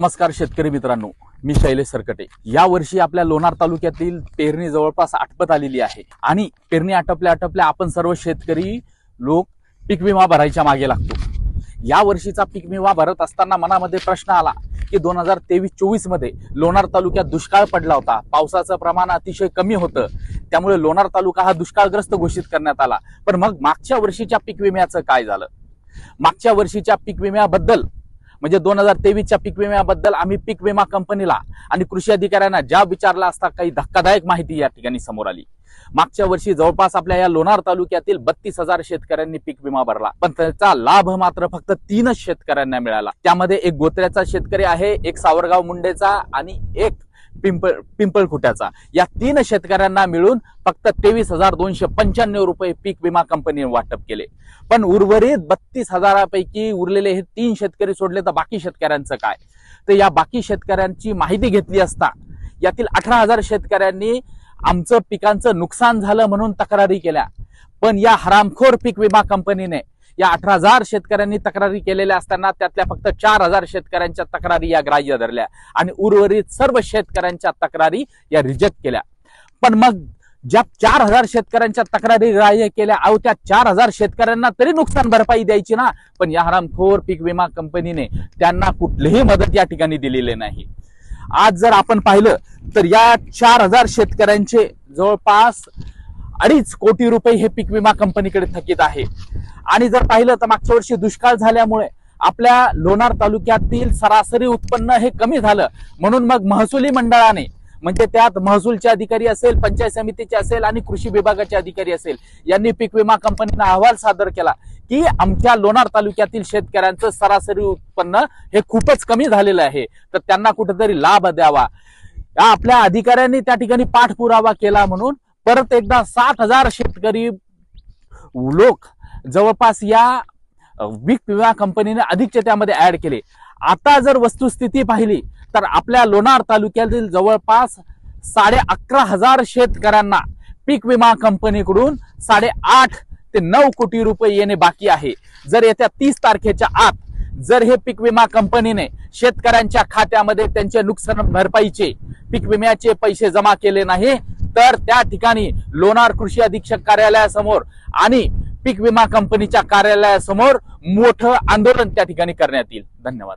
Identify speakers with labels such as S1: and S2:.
S1: नमस्कार शेतकरी मित्रांनो मी शैलेश सरकटे. या वर्षी आपल्या लोणार तालुक्यातील पेरणी जवळपास आटपत आलेली आहे आणि पेरणी आटपल्या आटपल्या आपण सर्व शेतकरी लोक पीक विमा भरायच्या मागे लागतो. या वर्षीचा पीक विमा भरत असताना मनामध्ये प्रश्न आला की दोन हजार तेवीस चोवीसमध्ये लोणार तालुक्यात दुष्काळ पडला होता. पावसाचं प्रमाण अतिशय कमी होतं. त्यामुळे लोणार तालुका हा दुष्काळग्रस्त घोषित करण्यात आला. पण मग मागच्या वर्षीच्या पीक विम्याचं काय झालं? मागच्या वर्षीच्या पीक विम्याबद्दल म्हणजे दोन हजार तेवीसच्या पीक विम्याबद्दल आम्ही पीक विमा कंपनीला आणि कृषी अधिकाऱ्यांना ज्या विचारला असता काही धक्कादायक माहिती या ठिकाणी समोर आली. मागच्या वर्षी जवळपास आपल्या या लोणार तालुक्यातील बत्तीस हजार शेतकऱ्यांनी पीक विमा भरला. पण त्याचा लाभ मात्र फक्त तीनच शेतकऱ्यांना मिळाला. त्यामध्ये एक गोत्र्याचा शेतकरी आहे एक सावरगाव मुंडेचा आणि एक पिंपळ पिंपळखुट्याचा या तीन शेतकऱ्यांना मिळून फक्त तेवीस हजार दोनशे पंच्याण्णव रुपये पीक विमा कंपनीने वाटप केले. पण उर्वरित बत्तीस हजारापैकी उरलेले हे तीन शेतकरी सोडले तर बाकी शेतकऱ्यांचं काय? तर या बाकी शेतकऱ्यांची माहिती घेतली असता यातील अठरा हजार शेतकऱ्यांनी आमचं पिकांचं नुकसान झालं म्हणून तक्रारी केल्या. पण या हरामखोर पीक विमा कंपनीने या अठरा हजार शेतकऱ्यांनी तक्रारी केलेल्या असताना त्यातल्या फक्त चार हजार शेतकऱ्यांच्या तक्रारी या ग्राह्य धरल्या आणि उर्वरित सर्व शेतकऱ्यांच्या तक्रारी या रिजेक्ट केल्या. पण मग ज्या चार हजार शेतकऱ्यांच्या तक्रारी ग्राह्य केल्या अहो त्या चार हजार शेतकऱ्यांना तरी नुकसान भरपाई द्यायची ना? पण या हरामखोर पीक विमा कंपनीने त्यांना कुठलीही मदत या ठिकाणी दिलेली नाही. आज जर आपण पाहिलं तर या चार हजार शेतकऱ्यांचे जवळपास अडीच कोटी रुपये हे पीक विमा कंपनीकडे थकीत आहे. आणि जर पाहिलं तर मागच्या वर्षी दुष्काळ झाल्यामुळे आपल्या लोणार तालुक्यातील सरासरी उत्पन्न हे कमी झालं. म्हणून मग महसुली मंडळाने म्हणजे त्यात महसूलचे अधिकारी असेल पंचायत समितीचे असेल आणि कृषी विभागाचे अधिकारी असेल यांनी पीक विमा कंपनीला अहवाल सादर केला की आमच्या लोणार तालुक्यातील शेतकऱ्यांचं सरासरी उत्पन्न हे खूपच कमी झालेलं आहे. तर त्यांना कुठेतरी लाभ द्यावा. या आपल्या अधिकाऱ्यांनी त्या ठिकाणी पाठपुरावा केला म्हणून परत एकदा साठ हजार शेतकरी लोक जवळपास या पीक विमा कंपनीने अधिकचे त्यामध्ये ऍड केले. आता जर वस्तुस्थिती पाहिली तर आपल्या लोणार तालुक्यातील जवळपास साडे अकरा हजार शेतकऱ्यांना पीक विमा कंपनीकडून साडे आठ ते नऊ कोटी रुपये येणे बाकी आहे. जर येत्या तीस तारखेच्या आत जर हे पीक विमा कंपनीने शेतकऱ्यांच्या खात्यामध्ये त्यांचे नुकसान भरपाईचे पीक विम्याचे पैसे जमा केले नाही तर त्या ठिकाणी लोणार कृषी अधीक्षक कार्यालयासमोर आणि पीक विमा कंपनीच्या कार्यालयासमोर मोठं आंदोलन त्या ठिकाणी करण्यात येईल. धन्यवाद.